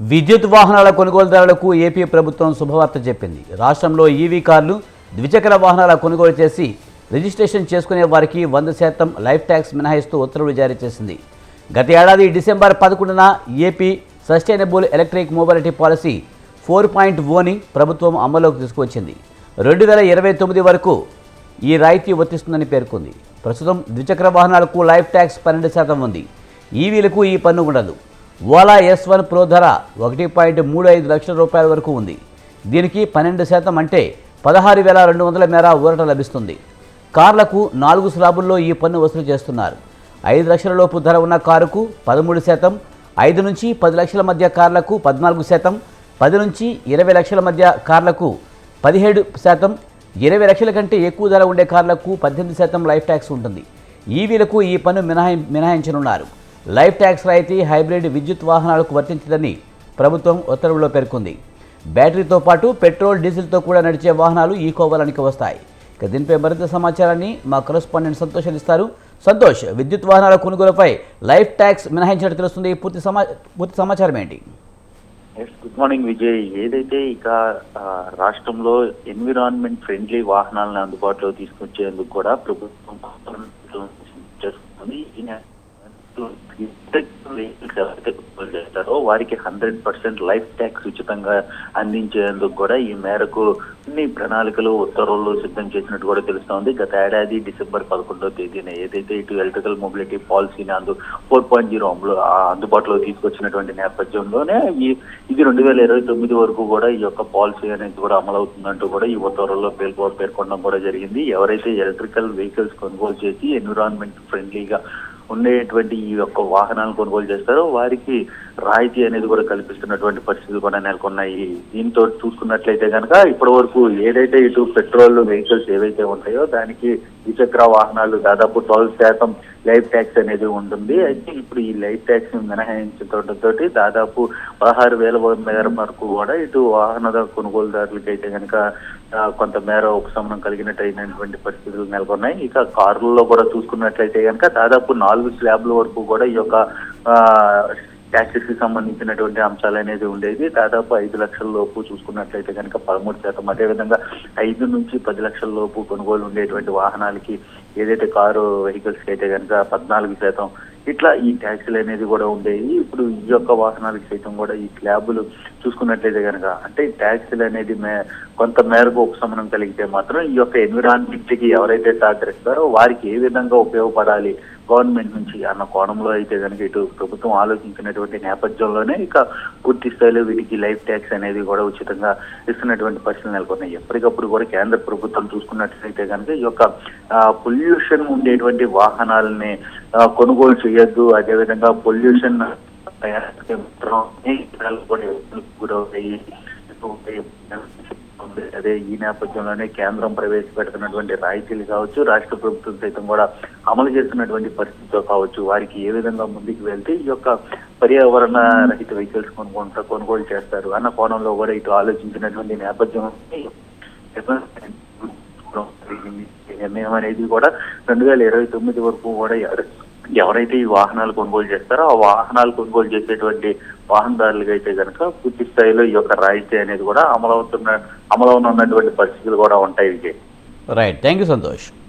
విద్యుత్ వాహనాల కొనుగోలుదారులకు ఏపీ ప్రభుత్వం శుభవార్త చెప్పింది. రాష్ట్రంలో ఈవీ కార్లు ద్విచక్ర వాహనాల కొనుగోలు చేసి రిజిస్ట్రేషన్ చేసుకునే వారికి వంద శాతం లైఫ్ ట్యాక్స్ మినహాయిస్తూ ఉత్తర్వులు జారీ చేసింది. గత ఏడాది డిసెంబర్ పదకొండున AP sustainable electric mobility policy four point ఓని ప్రభుత్వం అమల్లోకి తీసుకువచ్చింది. రెండు వేల ఇరవై తొమ్మిది వరకు ఈ రాయితీ వర్తిస్తుందని పేర్కొంది. ప్రస్తుతం ద్విచక్ర వాహనాలకు లైఫ్ ట్యాక్స్ పన్నెండు శాతం ఉంది. ఈవీలకు ఈ పన్ను ఉండదు. ఓలా ఎస్ వన్ ప్రో ధర ఒకటి పాయింట్ మూడు ఐదు లక్షల రూపాయల వరకు ఉంది. దీనికి పన్నెండు శాతం అంటే పదహారు వేల రెండు వందల మేర ఊరట లభిస్తుంది. కార్లకు నాలుగు స్లాబుల్లో ఈ పన్ను వసూలు చేస్తున్నారు. ఐదు లక్షల లోపు ధర ఉన్న కారుకు పదమూడు శాతం ఐదు నుంచి పది లక్షల మధ్య కార్లకు పద్నాలుగు శాతం పది నుంచి ఇరవై లక్షల మధ్య కార్లకు పదిహేడు శాతం ఇరవై లక్షల కంటే ఎక్కువ ధర ఉండే కార్లకు పద్దెనిమిది శాతం లైఫ్ ట్యాక్స్ ఉంటుంది. ఈవీలకు ఈ పన్ను మినహాయి మినహాయించనున్నారు. లైఫ్ ట్యాక్స్ రాయితీ హైబ్రిడ్ విద్యుత్ వాహనాలకు వర్తించదని ప్రభుత్వం ఉత్తర్వుల్లో పేర్కొంది. బ్యాటరీతో పాటు పెట్రోల్ డీజిల్తో కూడా నడిచే వాహనాలు ఈ కోవలానికి వస్తాయి. ఇక దీనిపై మరింత సమాచారాన్ని మా కరస్పాండెంట్ సంతోష్ అందిస్తారు. సంతోష్ విద్యుత్ వాహనాల కొనుగోలుపై లైఫ్ ట్యాక్స్ మినహాయించినట్టు తెలుస్తుంది. పూర్తి సమా పూర్తి సమాచారం ఏంటి? Yes good morning Vijay. ఏదైతే ఇక రాష్ట్రంలో ఎన్విరాన్మెంట్ ఫ్రెండ్లీ వాహనాలను అందుబాటులో తీసుకొచ్చేందుకు కూడా ప్రభుత్వం చేస్తుంది ఈ నేపథ్యంలో vehicles ఎవరైతే కొనుగోలు చేస్తారో వారికి హండ్రెడ్ పర్సెంట్ లైఫ్ ట్యాక్స్ ఉచితంగా అందించేందుకు కూడా ఈ మేరకు అన్ని ప్రణాళికలు ఉత్తర్వులు సిద్ధం చేసినట్టు కూడా తెలుస్తోంది. గత ఏడాది డిసెంబర్ పదకొండో తేదీన ఏదైతే ఇటు ఎలక్ట్రికల్ మొబిలిటీ పాలసీని అందు ఫోర్ పాయింట్ జీరో అందుబాటులో తీసుకొచ్చినటువంటి నేపథ్యంలోనే ఈ ఇది రెండు వేల ఇరవై తొమ్మిది వరకు కూడా ఈ యొక్క పాలసీ అనేది కూడా అమలవుతుందంటూ కూడా ఈ ఉత్తర్వుల్లో పేర్కొ పేర్కొనడం కూడా జరిగింది. ఎవరైతే ఎలక్ట్రికల్ వెహికల్స్ కొనుగోలు చేసి ఎన్విరాన్మెంట్ ఫ్రెండ్లీగా ఉండేటువంటి ఈ యొక్క వాహనాలను కొనుగోలు చేస్తారో వారికి రాయితీ అనేది కూడా కల్పిస్తున్నటువంటి పరిస్థితులు కూడా నెలకొన్నాయి. దీంతో చూసుకున్నట్లయితే కనుక ఇప్పటి వరకు ఏదైతే ఇటు పెట్రోల్ వెహికల్స్ ఏవైతే ఉంటాయో దానికి ద్విచక్ర వాహనాలు దాదాపు ట్వెల్వ్ శాతం లైఫ్ ట్యాక్స్ అనేది ఉంటుంది. అయితే ఇప్పుడు ఈ లైఫ్ ట్యాక్స్ మినహాయించడంతో దాదాపు పదహారు వేల మేర వరకు కూడా ఇటు వాహన కొనుగోలుదారులకి అయితే కనుక కొంతమేర కొంత మేర ఉపశమనం కలిగినట్టయినటువంటి పరిస్థితులు నెలకొన్నాయి. ఇక కార్లలో కూడా చూసుకున్నట్లయితే కనుక దాదాపు నాలుగు స్లాబ్ల వరకు కూడా ఈ యొక్క ట్యాక్సెస్కి సంబంధించినటువంటి అంశాలు అనేది ఉండేది దాదాపు ఐదు లక్షల లోపు చూసుకున్నట్లయితే కనుక పదమూడు శాతం. అదేవిధంగా ఐదు నుంచి పది లక్షల లోపు కొనుగోలు ఉండేటువంటి వాహనాలకి ఏదైతే కారు వెహికల్స్కి అయితే కనుక పద్నాలుగు శాతం. ఇట్లా ఈ ట్యాక్సీలు అనేది కూడా ఉండేవి. ఇప్పుడు ఈ యొక్క వాహనాలకు సైతం కూడా ఈ స్లాబులు చూసుకున్నట్లయితే కనుక అంటే ట్యాక్సీలు అనేది మే కొంత మేరకు ఉపశమనం కలిగితే మాత్రం ఈ యొక్క ఎన్విరాన్మెంట్కి ఎవరైతే సహకరిస్తారో వారికి ఏ విధంగా ఉపయోగపడాలి గవర్నమెంట్ నుంచి అన్న కోణంలో అయితే కనుక ఇటు ప్రభుత్వం ఆలోచించినటువంటి నేపథ్యంలోనే ఇక పూర్తి స్థాయిలో వీటికి లైఫ్ ట్యాక్స్ అనేది కూడా ఉచితంగా ఇస్తున్నటువంటి పరిస్థితులు నెలకొన్నాయి. ఎప్పటికప్పుడు కూడా కేంద్ర ప్రభుత్వం చూసుకున్నట్లయితే కనుక ఈ యొక్క పొల్యూషన్ ఉండేటువంటి వాహనాలని కొనుగోలు చేయొద్దు. అదేవిధంగా పొల్యూషన్ అదే ఈ నేపథ్యంలోనే కేంద్రం ప్రవేశపెడుతున్నటువంటి రాయితీలు కావచ్చు రాష్ట్ర ప్రభుత్వం సైతం కూడా అమలు చేస్తున్నటువంటి పరిస్థితితో కావచ్చు వారికి ఏ విధంగా ముందుకు వెళ్తే ఈ యొక్క పర్యావరణ రహిత వెహికల్స్ కొనుక్కుంటా కొనుగోలు చేస్తారు అన్న కోణంలో కూడా ఇటు ఆలోచించినటువంటి నేపథ్యం నిర్ణయం అనేది కూడా రెండు వేల ఇరవై తొమ్మిది వరకు కూడా ఎవరైతే ఈ వాహనాలు కొనుగోలు చేస్తారో ఆ వాహనాలు కొనుగోలు చేసేటువంటి వాహనదారులుగా అయితే కనుక పూర్తి స్థాయిలో ఈ యొక్క రాయితీ అనేది కూడా అమలవుతున్న అమలవునున్నటువంటి పరిస్థితులు కూడా ఉంటాయి Vijay. Right thank you Santosh